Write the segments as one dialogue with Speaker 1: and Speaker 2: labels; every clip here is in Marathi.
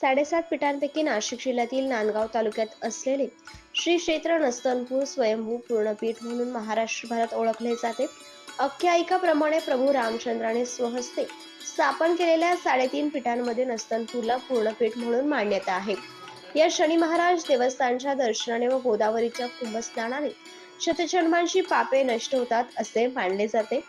Speaker 1: साडेसात पीठांपैकी नाशिक जिल्ह्यातील नांदगाव तालुक्यात असलेले श्री क्षेत्र नस्तनपूर स्वयंभू पूर्णपीठ म्हणून महाराष्ट्रभरात ओळखले जाते. आख्यायिकाप्रमाणे प्रभू रामचंद्राने स्वहस्ते स्थापन केलेल्या साडेतीन पीठांमध्ये नस्तनपूरला पूर्णपीठ म्हणून मान्यता आहे. या शनी महाराज देवस्थानच्या दर्शनाने व गोदावरीच्या कुंभस्नानाने शतजन्मांची पापे नष्ट होतात असे मानले जाते.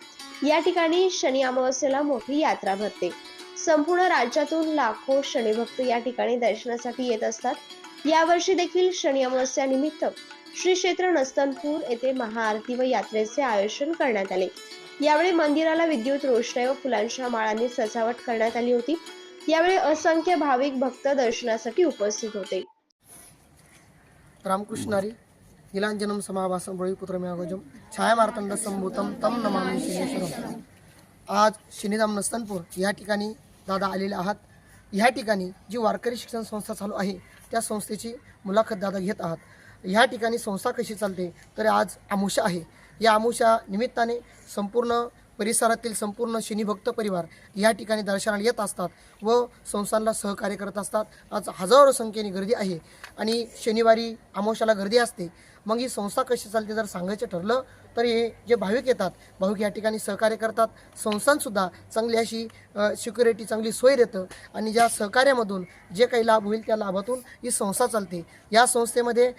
Speaker 1: या ठिकाणी शनी अमावस्येला मोठी यात्रा भरते. संपूर्ण राज्यातून लाखो शनिभक्त या ठिकाणी दर्शनासाठी येत असतात. यावर्षी देखील शनी अमावस्यानिमित्त श्री क्षेत्र नस्तनपूर येथे महाआरती व यात्रेचे आयोजन करण्यात आले. यावेळी मंदिराला विद्युत रोषणाई व फुलांच्या माळांनी सजावट करण्यात आली होती. यावेळी असंख्य भाविक भक्त दर्शनासाठी उपस्थित होते.
Speaker 2: रामकृष्णारी नीलांजनम समाभासं बळीपुत्रमेवगजम छायामार्तंड संभूतम तम नमामी शनेश्वरम आज शनिधाम नस्तनपूर या ठिकाणी दादा आलेले आहात. ह्या ठिकाणी जी वारकरी शिक्षण संस्था चालू आहे त्या संस्थेची मुलाखत दादा घेत आहात. ह्या ठिकाणी संस्था कशी चालते? तर आज आमुषा आहे. या आमुषा निमित्ताने संपूर्ण परिसरातील संपूर्ण शनिभक्त परिवार या ठिकाणी दर्शनाला येत असतात व संस्थांना सहकार्य करत असतात. आज हजारो संख्येने गर्दी आहे आणि शनिवारी आमोशाला गर्दी असते. मग ही संस्था कशी चालते जर सांगायचं ठरलं तर हे जे भाविक येतात भाविक या ठिकाणी सहकार्य करतात. संस्थांसुद्धा चांगली अशी सिक्युरिटी चांगली सोय देतं आणि ज्या सहकार्यामधून जे काही लाभ होईल त्या लाभातून ही संस्था चालते. या संस्थेमध्ये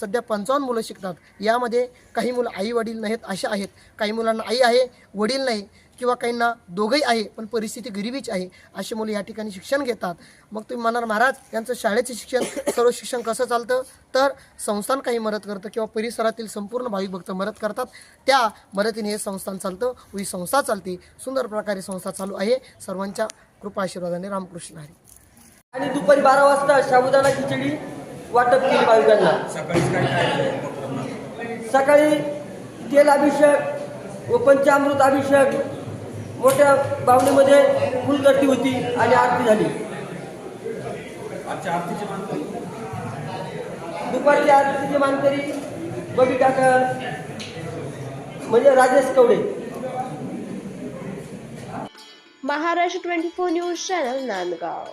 Speaker 2: सध्या पंचावन्न मुलं शिकतात. यामध्ये काही मुलं आई वडील नाहीत असे आहेत. काही मुलांना आई आहे वडील नाही. किंवा काहींना दोघंही आहे पण परिस्थिती गरिबीची आहे अशी मुलं या ठिकाणी शिक्षण घेतात. मग तुम्ही म्हणाल महाराज यांचं शाळेचं शिक्षण सर्व शिक्षण कसं चालतं? तर संस्थान काही मदत करतं किंवा परिसरातील संपूर्ण भाविक भक्त मदत करतात. त्या मदतीने हे संस्थान चालतं व ही संस्था चालते. सुंदर प्रकारे संस्था चालू आहे. सर्वांच्या कृपा आशीर्वादाने रामकृष्ण हरी.
Speaker 3: आणि दुपारी बारा वाजता साबुदाणा खिचडी वाटप केली भाविकांना.
Speaker 4: सकाळीच काय काय
Speaker 3: सकाळी तेल अभिषेक व पंचामृत अभिषेक मोठ्या बावणीमध्ये फुलगट्टी होती आणि आरती झाली.
Speaker 4: आजच्या आरतीची मानकरी?
Speaker 3: दुपारची आरतीचे मानकरी बबी काका म्हणजे Rajesh Kawade.
Speaker 1: Maharashtra twenty four news channel Nandgaon.